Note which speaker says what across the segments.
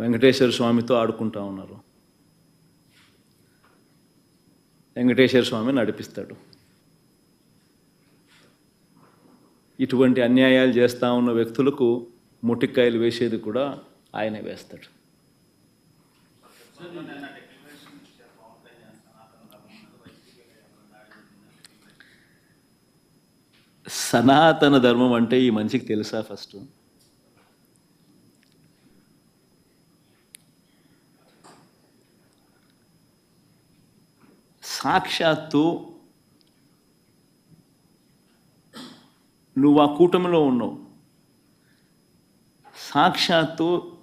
Speaker 1: వెంకటేశ్వర స్వామితో ఆడుకుంటా ఉన్నారు. వెంకటేశ్వర స్వామి నడిపిస్తాడు. ఇటువంటి అన్యాయాలు చేస్తూ ఉన్న వ్యక్తులకు ముటిక్కాయలు వేసేది కూడా ఆయనే వేస్తాడు. సనాతన ధర్మం అంటే ఈ మనిషికి తెలుసా ఫస్ట్? సాక్షాత్తు నువ్వు ఆ కూటమిలో ఉన్నావు. సాక్షాత్తు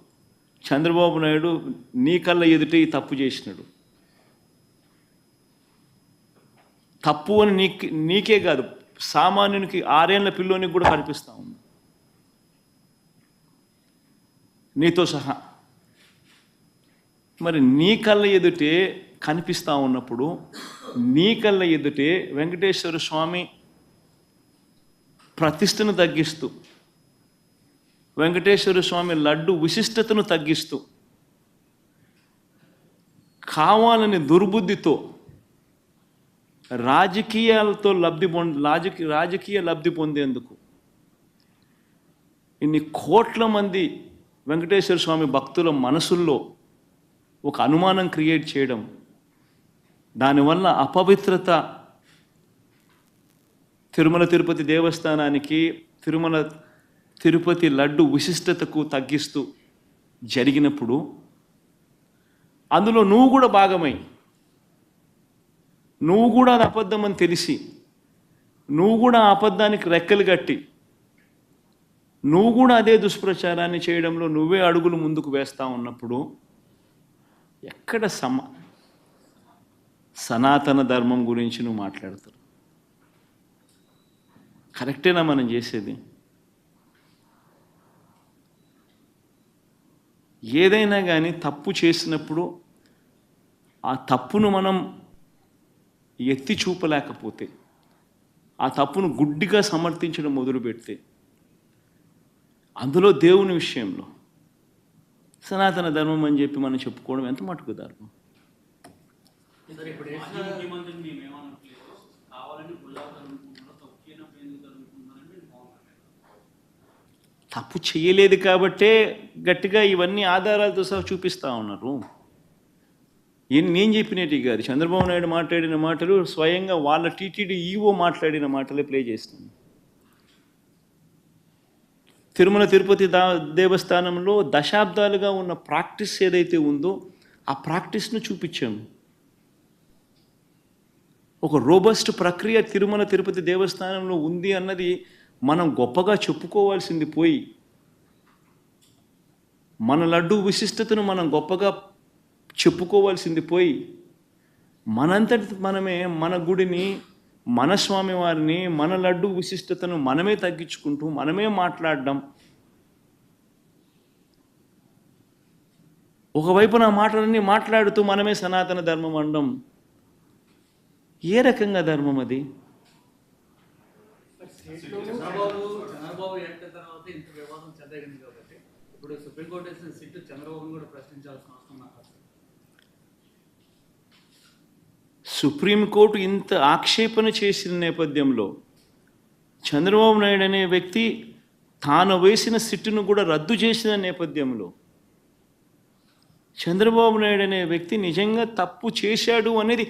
Speaker 1: చంద్రబాబు నాయుడు నీ కళ్ళ ఎదుట తప్పు చేసినాడు. తప్పు అని నీకే నీకే కాదు సామాన్యునికి ఆరేళ్ళ పిల్లోనికి కూడా కనిపిస్తూ ఉంది. నీతో సహా. మరి నీ కళ్ళ ఎదుటే కనిపిస్తూ ఉన్నప్పుడు నీ కళ్ళ ఎదుటే వెంకటేశ్వర స్వామి ప్రతిష్టను తగ్గిస్తూ వెంకటేశ్వర స్వామి లడ్డు విశిష్టతను తగ్గిస్తూ కావాలని దుర్బుద్ధితో రాజకీయాలతో లబ్ధి పొంద రాజకీయ రాజకీయ లబ్ధి పొందేందుకు ఇన్ని కోట్ల మంది వెంకటేశ్వర స్వామి భక్తుల మనసుల్లో ఒక అనుమానం క్రియేట్ చేయడం దానివల్ల అపవిత్రత తిరుమల తిరుపతి దేవస్థానానికి తిరుమల తిరుపతి లడ్డు విశిష్టతకు తగ్గిస్తూ జరిగినప్పుడు అందులో నువ్వు కూడా భాగమై నువ్వు కూడా అది అబద్ధం అని తెలిసి నువ్వు కూడా ఆ అబద్ధానికి రెక్కలు కట్టి నువ్వు కూడా అదే దుష్ప్రచారాన్ని చేయడంలో నువ్వే అడుగులు ముందుకు వేస్తూ ఉన్నప్పుడు ఎక్కడ సమ సనాతన ధర్మం గురించి నువ్వు మాట్లాడతావు. కరెక్టేనా మనం చేసేది? ఏదైనా కానీ తప్పు చేసినప్పుడు ఆ తప్పును మనం ఎత్తి చూపలేకపోతే ఆ తప్పును గుడ్డిగా సమర్థించడం మొదలుపెడితే అందులో దేవుని విషయంలో సనాతన ధర్మం అని చెప్పి మనం చెప్పుకోవడం ఎంత మటుకు ధర్మం
Speaker 2: సార్ ఇప్పుడు మాజీ ముఖ్యమంత్రిని మేము ఏమనట్లేదు కావాలని గుల్లా తరుముకుంటున్నారో తొక్కినప్పుడు ఎందుకు తరుముకుంటున్నారని మేము బాగుంటారు.
Speaker 1: తప్పు చేయలేదు కాబట్టే గట్టిగా ఇవన్నీ ఆధారాలతో సహా చూపిస్తూ ఉన్నారు. ఏం- నేను చెప్పినట్టు కాదు చంద్రబాబు నాయుడు మాట్లాడిన మాటలు స్వయంగా వాళ్ళ టీటీడీ ఈవో మాట్లాడిన మాటలే ప్లే చేస్తాను తిరుమల తిరుపతి దా దేవస్థానంలో దశాబ్దాలుగా ఉన్న ప్రాక్టీస్ ఏదైతే ఉందో ఆ ప్రాక్టీస్ను చూపించాము. ఒక రోబస్ట్ ప్రక్రియ తిరుమల తిరుపతి దేవస్థానంలో ఉంది అన్నది మనం గొప్పగా చెప్పుకోవాల్సింది పోయి మన లడ్డు విశిష్టతను మనం గొప్పగా చెప్పుకోవాల్సింది పోయి మనంతటి మనమే మన గుడిని మన స్వామి వారిని మన లడ్డు విశిష్టతను మనమే తగ్గించుకుంటూ మనమే మాట్లాడడం. ఒకవైపు నా మాటలన్నీ మాట్లాడుతూ మనమే సనాతన ధర్మం అనడం ఏ రకంగా ధర్మం అది.
Speaker 2: సుప్రీంకోర్టు
Speaker 1: ఇంత ఆక్షేపణ చేసిన నేపథ్యంలో చంద్రబాబు నాయుడు అనే వ్యక్తి తాను వేసిన సిట్టును కూడా రద్దు చేసిన నేపథ్యంలో చంద్రబాబు నాయుడు అనే వ్యక్తి నిజంగా తప్పు చేశాడు అనేది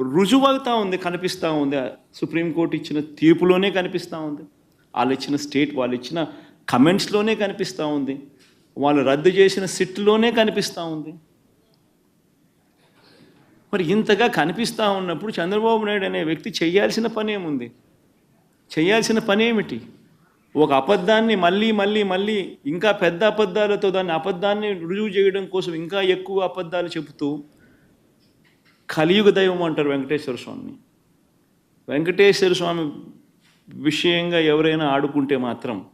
Speaker 1: రుజువవుతూ ఉంది కనిపిస్తూ ఉంది. సుప్రీంకోర్టు ఇచ్చిన తీర్పులోనే కనిపిస్తూ ఉంది. వాళ్ళు ఇచ్చిన స్టేట్ వాళ్ళు ఇచ్చిన కమెంట్స్లోనే కనిపిస్తూ ఉంది. వాళ్ళు రద్దు చేసిన సిట్లోనే కనిపిస్తూ ఉంది. మరి ఇంతగా కనిపిస్తూ ఉన్నప్పుడు చంద్రబాబు నాయుడు అనే వ్యక్తి చేయాల్సిన పని ఏముంది? చేయాల్సిన పని ఏమిటి? ఒక అబద్ధాన్ని మళ్ళీ మళ్ళీ మళ్ళీ ఇంకా పెద్ద అబద్ధాలతో దాన్ని అబద్ధాన్ని రుజువు చేయడం కోసం ఇంకా ఎక్కువ అబద్ధాలు చెబుతూ కలియుగ దైవం అంటారు వెంకటేశ్వర స్వామిని. వెంకటేశ్వర స్వామి విషయంగా ఎవరైనా ఆడుకుంటే మాత్రం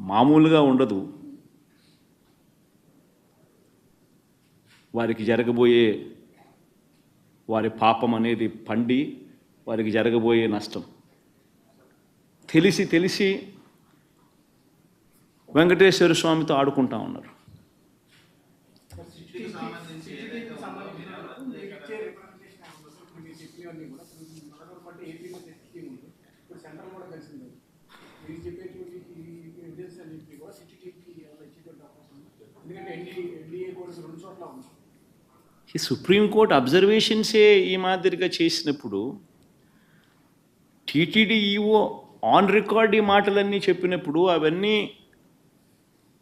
Speaker 1: మామూలుగా ఉండదు. వారికి జరగబోయే వారి పాపం అనేది పండి వారికి జరగబోయే నష్టం. తెలిసి తెలిసి వెంకటేశ్వర స్వామితో ఆడుకుంటా ఉన్నారు. ఈ సుప్రీంకోర్టు అబ్జర్వేషన్సే ఈ మాదిరిగా చేసినప్పుడు టీటీడీ ఈఓ ఆన్ రికార్డ్ ఈ మాటలన్నీ చెప్పినప్పుడు అవన్నీ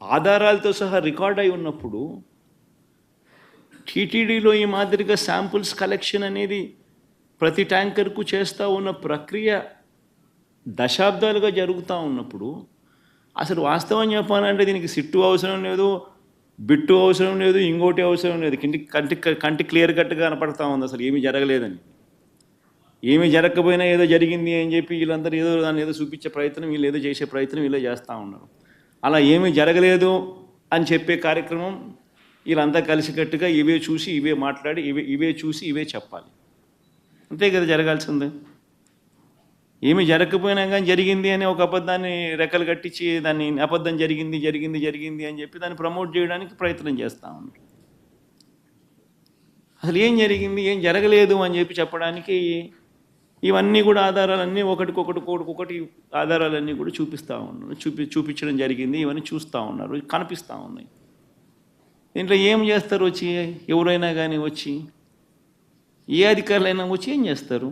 Speaker 1: ఆధారాలతో సహా రికార్డ్ అయి ఉన్నప్పుడు టీటీడీలో ఈ మాదిరిగా శాంపుల్స్ కలెక్షన్ అనేది ప్రతి ట్యాంకర్కు చేస్తూ ఉన్న ప్రక్రియ దశాబ్దాలుగా జరుగుతూ ఉన్నప్పుడు అసలు వాస్తవం చెప్పాలంటే దీనికి సిట్టు అవసరం లేదు. బిట్టు అవసరం లేదు ఇంకోటి అవసరం లేదు. కంటి కంటి కంటి క్లియర్ కట్గా కనపడతా ఉంది అసలు ఏమీ జరగలేదని. ఏమీ జరగకపోయినా ఏదో జరిగింది అని చెప్పి వీళ్ళందరూ ఏదో దాన్ని ఏదో చూపించే ప్రయత్నం వీళ్ళు ఏదో చేసే ప్రయత్నం వీళ్ళే చేస్తూ ఉన్నారు. అలా ఏమీ జరగలేదు అని చెప్పే కార్యక్రమం వీళ్ళంతా కలిసికట్టుగా ఇవే చూసి ఇవే మాట్లాడి ఇవే ఇవే చూసి ఇవే చెప్పాలి. అంతే కదా జరగాల్సిందే. ఏమి జరగకపోయినా కానీ జరిగింది అని ఒక అబద్ధాన్ని రెక్కలు కట్టించి దాన్ని అబద్ధం జరిగింది జరిగింది జరిగింది అని చెప్పి దాన్ని ప్రమోట్ చేయడానికి ప్రయత్నం చేస్తూ ఉన్నారు అసలు ఏం జరిగింది ఏం జరగలేదు అని చెప్పి చెప్పడానికి ఇవన్నీ కూడా ఆధారాలన్నీ ఒకటికొకటి ఒకటికొకటి ఆధారాలన్నీ కూడా చూపిస్తూ ఉన్నారు. చూపి చూపించడం జరిగింది ఇవన్నీ చూస్తూ ఉన్నారు కనిపిస్తూ ఉన్నాయి. దీంట్లో ఏం చేస్తారు వచ్చి? ఎవరైనా కానీ వచ్చి ఏ అధికారులైనా వచ్చి ఏం చేస్తారు?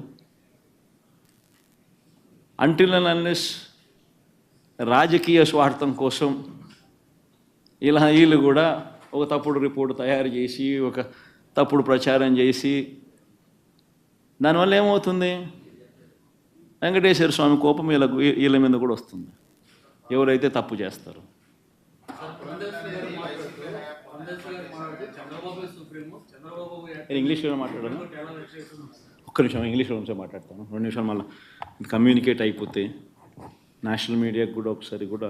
Speaker 1: అంటిల్ అన్లెస్ రాజకీయ స్వార్థం కోసం ఇలా వీళ్ళు కూడా ఒక తప్పుడు రిపోర్ట్ తయారు చేసి ఒక తప్పుడు ప్రచారం చేసి దానివల్ల ఏమవుతుంది? వెంకటేశ్వర స్వామి కోపం వీళ్ళకు వీళ్ళ మీద కూడా వస్తుంది. ఎవరైతే తప్పు చేస్తారు. ఇంగ్లీష్లో మాట్లాడాను
Speaker 2: వ్యతిరేకిస్తున్నాం
Speaker 1: ఒక్క నిమిషం ఇంగ్లీష్లో ఉంచే మాట్లాడతాను రెండు నిమిషాలు మళ్ళీ కమ్యూనికేట్ అయిపోతే నేషనల్ మీడియాకి కూడా ఒకసారి కూడా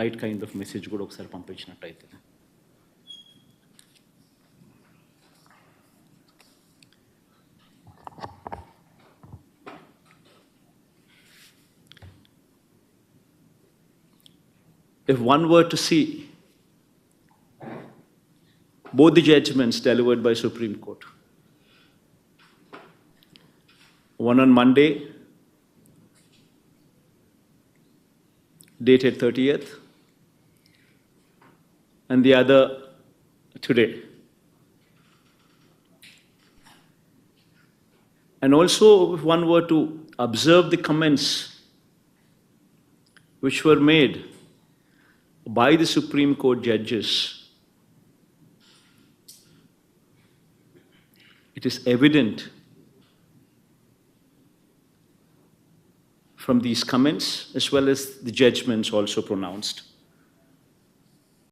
Speaker 1: రైట్ కైండ్ ఆఫ్ మెసేజ్ కూడా ఒకసారి పంపించినట్టు అవుతుంది If one were to see both the judgments delivered by Supreme Court, one on Monday, dated 30th, and the other today. And also, if one were to observe the comments which were made by the Supreme Court judges, it is evident from these comments as well as the judgments also pronounced